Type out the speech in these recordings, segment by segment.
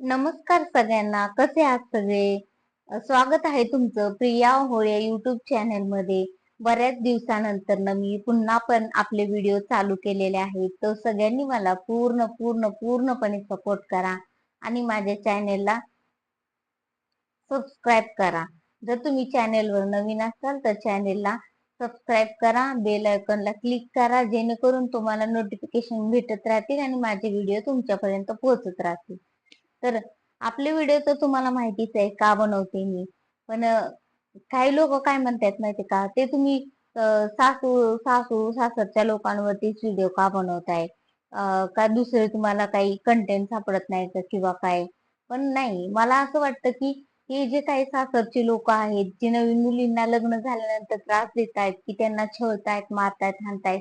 नमस्कार सगळ्यांना कसे आहात सगळे? स्वागत आहे तुमचं प्रिया होळे युट्यूब चॅनलमध्ये. बऱ्याच दिवसानंतर न मी पुन्हा पण आपले व्हिडिओ चालू केलेले आहेत. तर सगळ्यांनी मला पूर्ण पूर्ण पूर्णपणे सपोर्ट करा आणि माझ्या चॅनेलला सबस्क्राईब करा. जर तुम्ही चॅनेलवर नवीन असाल तर चॅनेलला सबस्क्राईब करा. बेल आयकॉनला क्लिक करा. जेणेकरून तुम्हाला नोटिफिकेशन भेटत राहतील आणि माझे व्हिडिओ तुमच्यापर्यंत पोहोचत राहतील. तर आपले व्हिडिओ तर तुम्हाला माहितीच आहे का बनवते मी? पण काही लोक काय म्हणतात माहिती का? ते तुम्ही सासू सासू सासरच्या लोकांवरतीच व्हिडिओ का बनवताय? का दुसरे तुम्हाला काही कंटेंट सापडत नाही का किंवा काय? पण नाही मला असं वाटतं की हे जे काही सासरचे लोक आहेत जे नवीन मुलींना लग्न झाल्यानंतर त्रास देत आहेत की त्यांना छळतायत मारतायत हाणतायत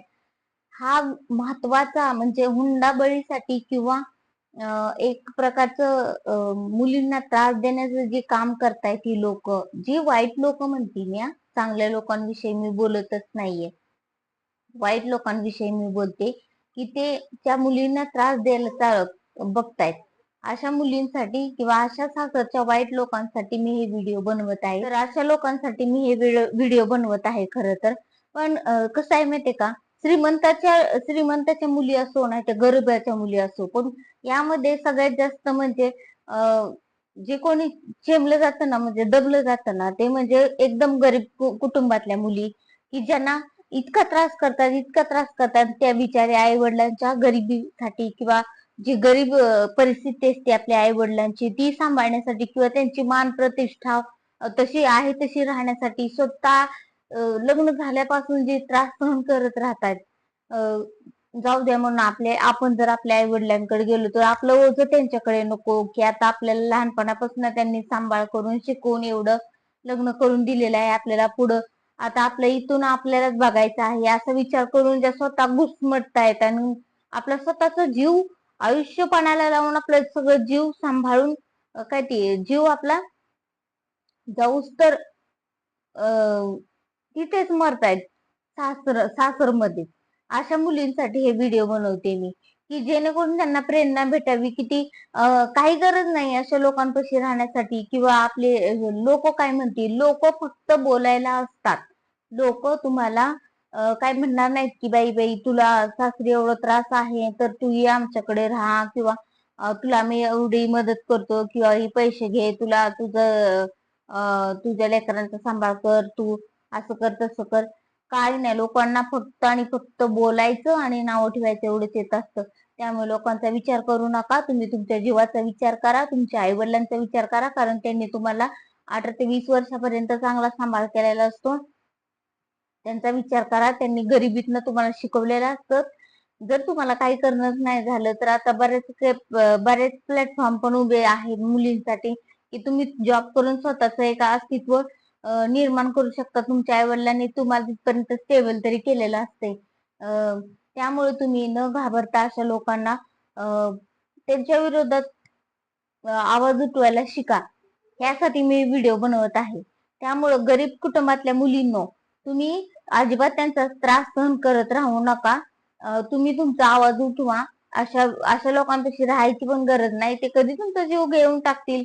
हा महत्त्वाचा म्हणजे हुंडाबळीसाठी किंवा एक प्रकारचं मुलींना त्रास देण्याचं जे काम करतायत ही लोक जी वाईट लोक म्हणतील मी चांगल्या लोकांविषयी मी बोलतच नाहीये. वाईट लोकांविषयी मी बोलते की ते त्या मुलींना त्रास द्यायला बघतायत. अशा मुलींसाठी किंवा अशा साखरच्या वाईट लोकांसाठी मी हे व्हिडिओ बनवत आहे. तर अशा लोकांसाठी मी हे व्हिडिओ बनवत आहे खरं तर. पण कसं आहे माहितीये का? श्रीमंताच्या श्रीमंताच्या मुली असो नाही तर गरीबाच्या मुली असो पण यामध्ये सगळ्यात जास्त म्हणजे अं, जे कोणी चेमलं जातं ना म्हणजे दबलं जातं ना ते म्हणजे एकदम गरीब कुटुंबातल्या मुली की ज्यांना इतका त्रास करतात इतका त्रास करतात त्या बिचाऱ्या आई वडिलांच्या गरिबीसाठी किंवा जी गरीब परिस्थिती असते आपल्या आई वडिलांची ती सांभाळण्यासाठी किंवा त्यांची मान प्रतिष्ठा तशी आहे तशी राहण्यासाठी स्वतः लग्न झाल्यापासून जे त्रास सहन करत राहतात अं, जाऊ द्या म्हणून आपले आपण जर आपल्या आई वडिलांकडे गेलो तर आपलं ओझं त्यांच्याकडे नको की आता आपल्याला लहानपणापासून त्यांनी सांभाळ करून शिकवून एवढं लग्न करून दिलेलं आहे आपल्याला पुढं. आता आपल्या इथून आपल्यालाच बघायचं आहे असा विचार करून ज्या स्वतः घुसमटतायत आणि आपला स्वतःचा जीव आयुष्यपणाला लावून आपलं सगळं जीव सांभाळून काय ते जीव आपला जाऊस तर अं, तिथेच मरतायत सासर सासरमध्ये. अशा मुलींसाठी हे व्हिडिओ बनवते मी की जेणेकरून त्यांना प्रेरणा भेटावी की ती काही गरज नाही अशा लोकांपाशी राहण्यासाठी किंवा आपले लोक काय म्हणतील लोक फक्त बोलायला असतात. लोक तुम्हाला काय म्हणणार नाहीत की बाई बाई तुला सासरी एवढा त्रास आहे तर तू ये आमच्याकडे राहा किंवा तुला मी एवढी मदत करतो किंवा ही पैसे घे तुला तुझं तुझ्या लेकरांचा सांभाळ कर तू असं कर तसं कर. काही नाही लोकांना फक्त आणि फक्त बोलायचं आणि नावं ठेवायचं एवढंच येत असतं. त्यामुळे लोकांचा विचार करू नका. तुम्ही तुमच्या जीवाचा विचार करा तुमच्या आई वडिलांचा विचार करा कारण त्यांनी तुम्हाला अठरा ते वीस वर्षापर्यंत चांगला सांभाळ केलेला असतो. त्यांचा विचार करा. त्यांनी गरिबीतनं तुम्हाला शिकवलेलं असतं. जर तुम्हाला काही करणंच नाही झालं तर आता बरेच बरेच प्लॅटफॉर्म पण उभे आहेत मुलींसाठी की तुम्ही जॉब करून स्वतःच एक अस्तित्व निर्माण करू शकता. तुमच्या आई वडिलांनी तुम्हाला तिथपर्यंत स्टेबल तरी केलेलं असते अं, त्यामुळे तुम्ही न घाबरता अशा लोकांना त्यांच्या विरोधात आवाज उठवायला शिका. यासाठी मी व्हिडिओ बनवत आहे. त्यामुळं गरीब कुटुंबातल्या मुलींनो तुम्ही अजिबात त्यांचा त्रास सहन करत राहू नका. तुम्ही तुमचा आवाज उठवा. अशा अशा लोकांपाशी राहायची पण गरज नाही. ते कधी तुमचा जीव घेऊन टाकतील?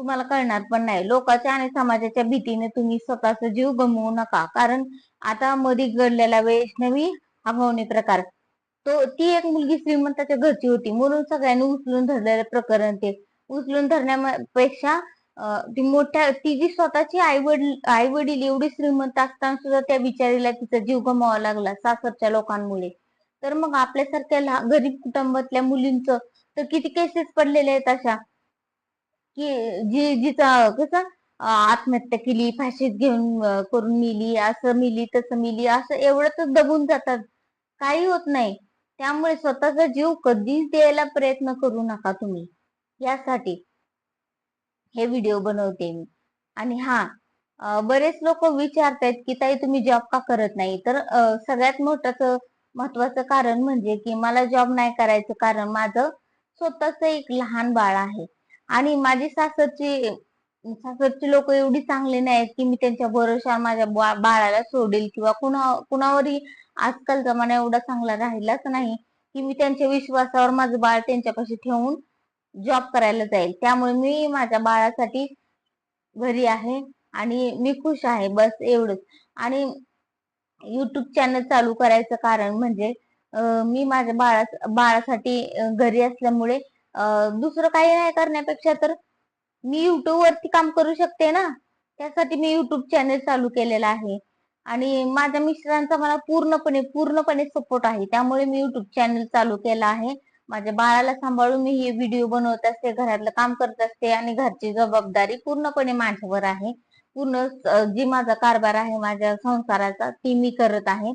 तुम्हाला कळणार पण नाही. लोकांच्या आणि समाजाच्या भीतीने तुम्ही स्वतःचा जीव गमवू नका. कारण आता मध्ये घडलेला वैष्णवी हा प्रकार. तो ती एक मुलगी श्रीमंताच्या घरची होती. म्हणून सगळ्यांनी उचलून धरलेलं प्रकरण ते. उचलून धरण्यापेक्षा ती मोठ्या ती जी स्वतःची आई वडील आई वडील एवढी श्रीमंत असताना सुद्धा त्या बिचारीला तिचा जीव गमावा लागला सासरच्या लोकांमुळे. तर मग आपल्यासारख्या गरीब कुटुंबातल्या मुलींचं तर किती केसेस पडलेले आहेत अशा? की जी जिचा कसं आत्महत्या केली फाशीत घेऊन करून मिली असं मिली तसं मिली असं एवढंच दबून जातात. काही होत नाही. त्यामुळे स्वतःचा जीव कधीच द्यायला प्रयत्न करू नका तुम्ही. यासाठी हे व्हिडिओ बनवते मी. आणि हा बरेच लोक विचारतायत की ताई तुम्ही जॉब का करत नाही? तर सगळ्यात मोठं महत्वाचं कारण म्हणजे की मला जॉब नाही करायचं कारण माझं स्वतःच एक लहान बाळ आहे. आणि माझी सासरची सासरची लोक एवढी चांगली नाहीत की मी त्यांच्या भरोशावर माझ्या बाळाला सोडेल किंवा कुणा कुणावरही आजकाल जमाना एवढा चांगला राहिलाच नाही की मी त्यांच्या विश्वासावर माझं बाळ त्यांच्यापाशी ठेवून जॉब करायला जाईल. त्यामुळे मी माझ्या बाळासाठी घरी आहे आणि मी खुश आहे बस एवढंच. आणि युट्यूब चॅनल चालू करायचं कारण म्हणजे मी माझ्या बाळा बाळासाठी घरी असल्यामुळे दुसरं काही नाही करण्यापेक्षा तर मी युट्यूब वरती काम करू शकते ना. त्यासाठी मी युट्यूब चॅनल चालू केलेलं आहे. आणि माझ्या मिस्टरांचा मला पूर्णपणे पूर्णपणे सपोर्ट आहे. त्यामुळे मी युट्यूब चॅनल चालू केला आहे. माझ्या बाळाला सांभाळून मी हे व्हिडिओ बनवत असते घरातलं काम करत असते आणि घरची जबाबदारी पूर्णपणे माझ्यावर आहे. पूर्ण जी माझा कारभार आहे माझ्या संसाराचा ती मी करत आहे.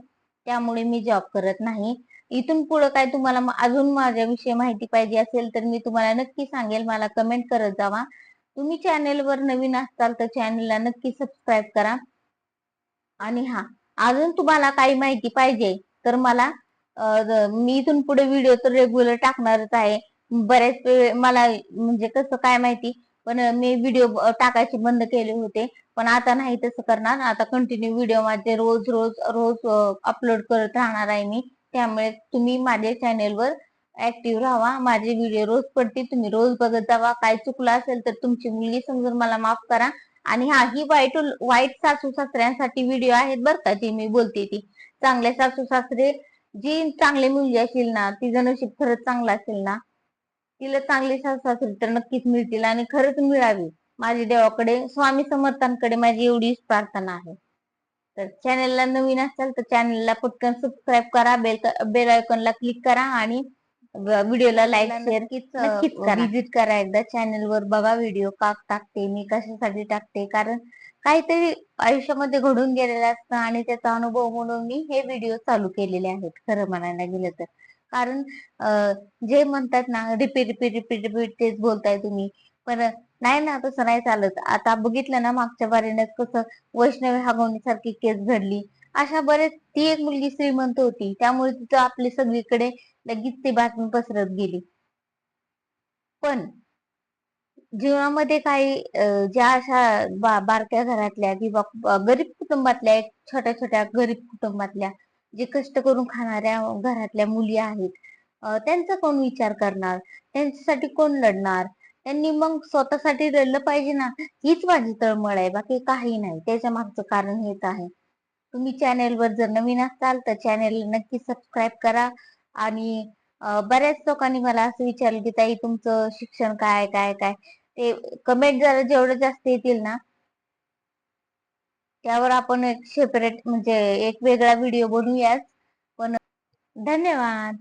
त्यामुळे मी जॉब करत नाही. इथून पुढे काय तुम्हाला अजून माझ्याविषयी माहिती पाहिजे असेल तर मी तुम्हाला नक्की सांगेल. मला कमेंट करत जावा. तुम्ही चॅनेलवर नवीन असाल तर चॅनेलला नक्की सबस्क्राईब करा. आणि हा अजून तुम्हाला काही माहिती पाहिजे तर मला मी इथून पुढे व्हिडिओ तर रेग्युलर टाकणारच आहे. बऱ्याच मला म्हणजे कसं काय माहिती? पण मी व्हिडिओ टाकायचे बंद केले होते. पण आता नाही तसं करणार. आता कंटिन्यू व्हिडिओ माझे रोज रोज रोज अपलोड करत राहणार आहे मी. त्यामुळे तुम्ही माझ्या चॅनेलवर ऍक्टिव्ह राहा. माझे व्हिडिओ रोज पडतील तुम्ही रोज बघत जावा. काय चुकलं असेल तर तुमची मुलगी समजून मला माफ करा. आणि हा ही वाईट वाईट सासू सासऱ्यांसाठी व्हिडिओ आहेत बरं का जी मी बोलते ती. चांगले सासू सासरे जी चांगली मुलगी असेल ना तिचं नशीब खरंच चांगलं असेल ना तिला चांगले सासू सासरे तर नक्कीच मिळतील आणि खरंच मिळावी. माझ्या देवाकडे स्वामी समर्थांकडे माझी एवढीच प्रार्थना आहे. तर चॅनेलला नवीन असाल तर चॅनेलला पटकन सबस्क्राईब करा बेल बेल आयकॉनला क्लिक करा आणि व्हिडिओला लाईक शेअर नक्कीच विजिट करा. एकदा चॅनेलवर बघा व्हिडिओ का टाकते मी कशासाठी टाकते कारण काहीतरी आयुष्यामध्ये घडून गेलेलं असतं आणि त्याचा अनुभव म्हणून मी हे व्हिडिओ चालू केलेले आहेत खरं म्हणायला गेलं तर. कारण जे म्हणतात ना रिपीट रिपीट रिपीट रिपीट तेच बोलताय तुम्ही. पण नाही ना तसं नाही चालत. आता बघितलं ना मागच्या बारीने कसं वैष्णवी हागवणीसारखी केस घडली. अशा बरेच ती एक मुलगी श्रीमंत होती. त्यामुळे तिथं आपली सगळीकडे लगेच ती बातमी पसरत गेली. पण जीवनामध्ये काही ज्या अशा बा- बारक्या घरातल्या किंवा गरीब कुटुंबातल्या एक छोट्या छोट्या गरीब कुटुंबातल्या जे कष्ट करून खाणाऱ्या घरातल्या मुली आहेत त्यांचा कोण विचार करणार? त्यांच्यासाठी कोण लढणार? त्यांनी मग स्वतःसाठी रडलं पाहिजे ना हीच माझी तळमळ आहे. बाकी काही नाही. त्याच्या मागचं कारण हेच आहे. तुम्ही चॅनेलवर जर नवीन असाल तर चॅनेल नक्की सबस्क्राईब करा. आणि बऱ्याच लोकांनी मला असं विचारलं की ताई तुमचं शिक्षण काय काय काय? ते कमेंट जरा जेवढं जास्त येतील ना त्यावर आपण एक सेपरेट म्हणजे एक वेगळा व्हिडिओ बनवूयाच पण धन्यवाद.